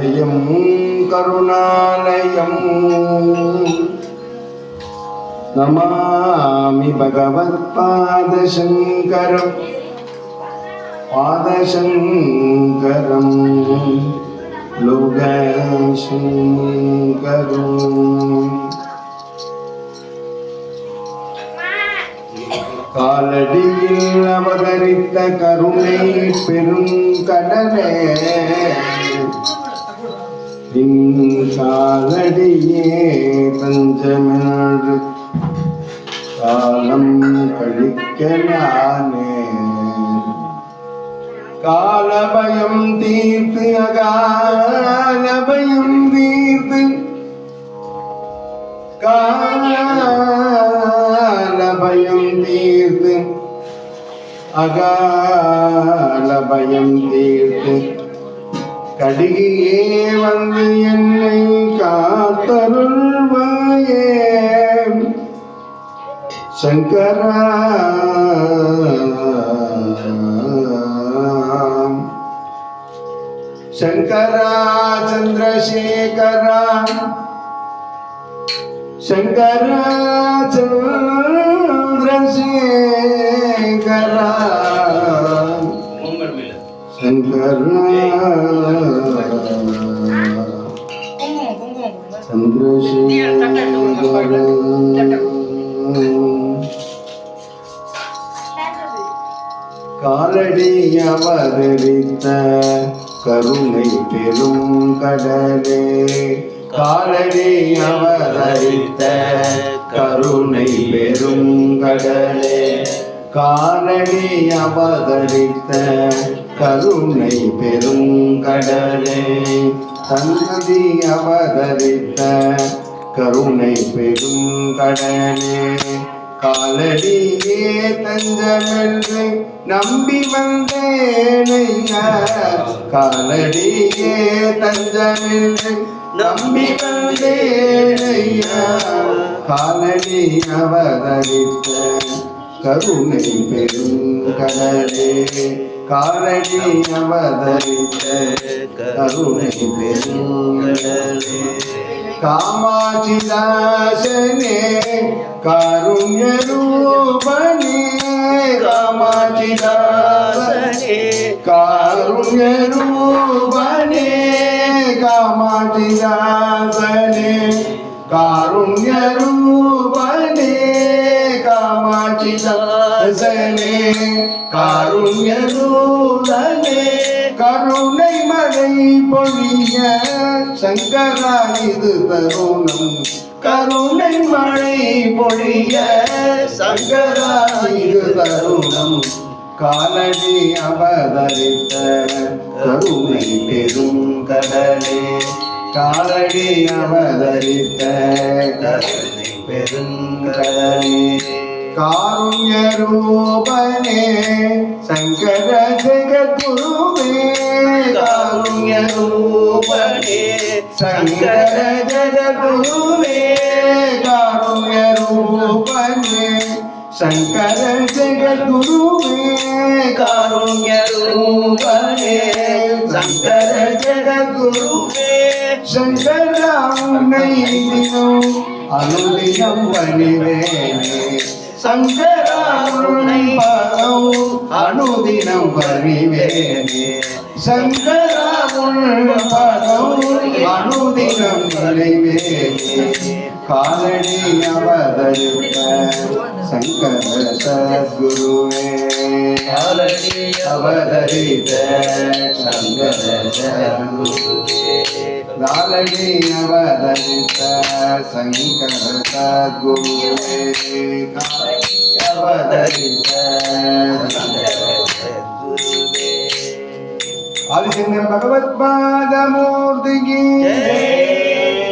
லயம் கருணாலயம். நமாமி பகவத்பாதசங்கரம் பாதசங்கரம். லோகசங்கரம். காலடியில் அவதரித்த கருணை பெருங்கடலே. இன் കാലടിയേ പഞ്ചമനാട് കാലം കഴിക്കലാനേ. കാലഭയം തീർത്ത് അകാലഭയം തീർത്ത്. കാലഭയം തീർത്ത് അകാലഭയം തീർത്ത്. கடிகையே வந்து என்னை காத்தருள்வாயே சங்கரா சங்கரா சந்திரசேகரா சங்கரா காலடி அவதரித்த கருணை பெரும் கடலே. காலடி அவதரித்த கருணை பெரும் கடலே. காலடி அவதரித்த கருணை பெரும் கடலே. சன்னதி அவதரித்த கருணை பெரும் கடலே. காலடியே தஞ்சமென்று நம்பி வந்தேனையா காலடியே தஞ்சமென்று நம்பி வந்தேனையா காலடி அவதரித்த கருணை பெரும் கடலே காலடி அவதரித்த கருணை பெருங்கடலே காமாட்சி பெரும் கடலே காமாட்சிதாசனே காருண்யரூபணே காமாட்சிதாசனே காருண்யரூபணே காமாட்சிதாசனே காருண்யரூபணே காமாட்சிதாசனே காருண்யரூபணே கருணை மழை பொழிய சங்கரா இது தருணம். கருணை மழை பொழிய சங்கரா இது தருணம். காலடி அவதரித்த கருணை பெரும் கடலே. காலடி அவதரித்த கருணை பெருங்கடலே காருண்ய ரூபனே சங்கர ஜெகத்குருவே காருண்ய ரூபனே சங்கர ஜெகத்குருவே காருண்ய ரூபனே சங்கர ஜெகத்குருவே காருண்ய ரூபனே சங்கர ஜெகத்குருவே சங்கரா உன்னை தினம் அனுதினம் பறிவேனே சங்கரா உன்னை அனுதினம் பறிவேனே காலடி அவதரித்த சங்கர சத்குருவே காலடி அவதரித்த சங்கர சத்குருவே. காலடி அவதரித்த சங்கர சத்குருவே காலடி அவதரித்த ஆதிசங்கர பகவத் பாதமூர்த்திக்கு நாங்களாம்